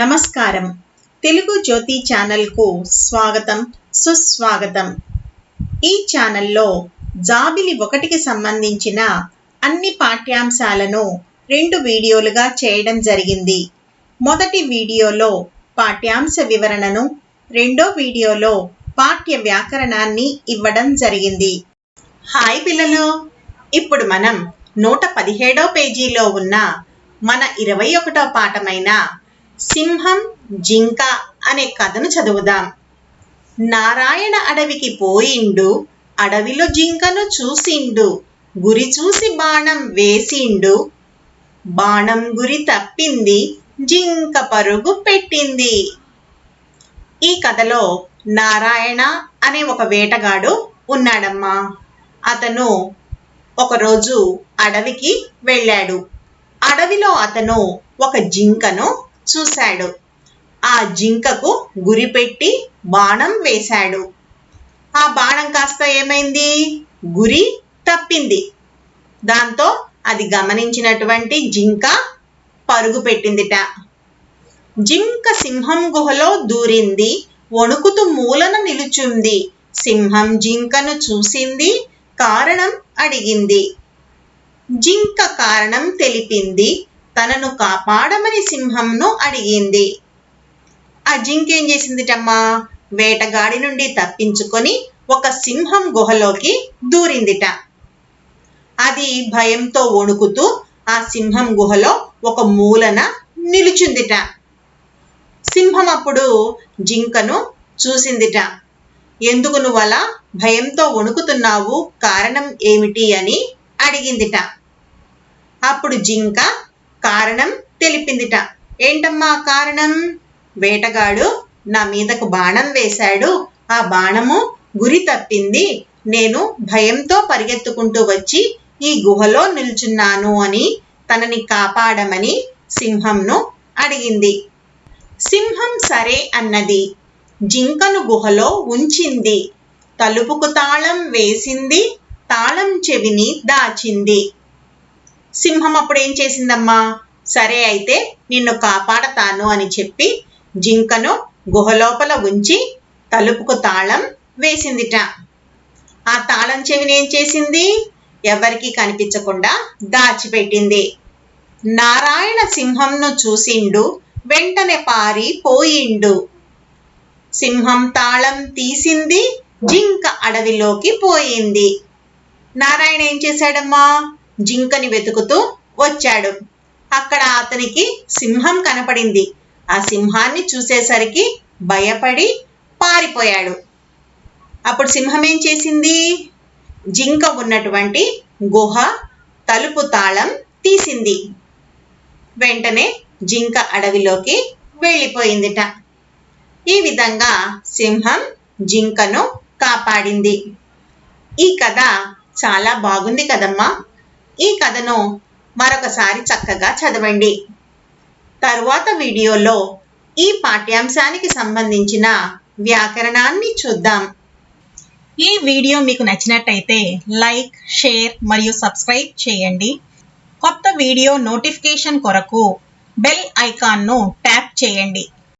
నమస్కారం. తెలుగు జ్యోతి ఛానల్కు స్వాగతం సుస్వాగతం. ఈ ఛానల్లో జాబిలి ఒకటికి సంబంధించిన అన్ని పాఠ్యాంశాలను రెండు వీడియోలుగా చేయడం జరిగింది. మొదటి వీడియోలో పాఠ్యాంశ వివరణను రెండో వీడియోలో పాఠ్య వ్యాకరణాన్ని ఇవ్వడం జరిగింది. హాయ్ పిల్లలు! ఇప్పుడు మనం నూట పదిహేడో పేజీలో ఉన్న మన ఇరవై ఒకటో పాఠమైన సింహం జింక అనే కథను చదువుదాం. నారాయణ అడవికి పోయిండు అడవిలో జింకను చూసిండు గురి చూసి బాణం వేసిండు. బాణం గురి తప్పింది జింక పరుగు పెట్టింది. ఈ కథలో నారాయణ అనే ఒక వేటగాడు ఉన్నాడమ్మా. అతను ఒకరోజు అడవికి వెళ్ళాడు. అడవిలో అతను ఒక జింకను చూశాడు. ఆ జింకకు గురిపెట్టి బాణం వేశాడు. ఆ బాణం కాస్త ఏమైంది? గురి తప్పింది. దాంతో అది గమనించినటువంటి జింక పరుగు పెట్టిందిట. జింక సింహం గుహలో దూరింది వణుకుతూ మూలన నిలుచుంది. సింహం జింకను చూసింది కారణం అడిగింది. జింక కారణం తెలిపింది తనను కాపాడమని సింహంను అడిగింది. ఆ జింక ఏం చేసిందిటమ్మా? వేటగాడి నుండి తప్పించుకొని ఒక సింహం గుహలోకి దూరిందిట. అది భయంతో వణుకుతూ ఆ సింహం గుహలో ఒక మూలన నిలుచుందిట. సింహం అప్పుడు జింకను చూసిందిట. ఎందుకు నువ్వు అలా భయంతో వణుకుతున్నావు? కారణం ఏమిటి అని అడిగిందిట. అప్పుడు జింక కారణం తెలిపిందిట. ఏంటమ్మా కారణం? వేటగాడు నా మీదకు బాణం వేశాడు. ఆ బాణము గురి తప్పింది. నేను భయంతో పరిగెత్తుకుంటూ వచ్చి ఈ గుహలో నిల్చున్నాను అని తనని కాపాడమని సింహంను అడిగింది. సింహం సరే అన్నది. జింకను గుహలో ఉంచింది. తలుపుకు తాళం వేసింది. తాళం చెవిని దాచింది. సింహం అప్పుడు ఏం చేసిందమ్మా? సరే అయితే నిన్ను కాపాడతాను అని చెప్పి జింకను గుహలోపల ఉంచి తలుపుకు తాళం వేసిందిట. ఆ తాళం చెవిని ఏం చేసింది? ఎవరికి కనిపించకుండా దాచిపెట్టింది. నారాయణ సింహంను చూసిండు వెంటనే పారి పోయిండు. సింహం తాళం తీసింది జింక అడవిలోకి పోయింది. నారాయణ ఏం చేశాడమ్మా? జింకని వెతుకుతూ వచ్చాడు. అక్కడ అతనికి సింహం కనపడింది. ఆ సింహాన్ని చూసేసరికి భయపడి పారిపోయాడు. అప్పుడు సింహం ఏం చేసింది? జింక ఉన్నటువంటి గుహ తలుపు తాళం తీసింది. వెంటనే జింక అడవిలోకి వెళ్ళిపోయిందిట. ఈ విధంగా సింహం జింకను కాపాడింది. ఈ కథ చాలా బాగుంది కదమ్మా. ఈ కథను మరొకసారి చక్కగా చదవండి. తరువాత వీడియోలో ఈ పాఠ్యాంశానికి సంబంధించిన వ్యాకరణాన్ని చూద్దాం. ఈ వీడియో మీకు నచ్చినట్టయితే లైక్ షేర్ మరియు సబ్స్క్రైబ్ చేయండి. కొత్త వీడియో నోటిఫికేషన్ కొరకు బెల్ ఐకాన్ను ట్యాప్ చేయండి.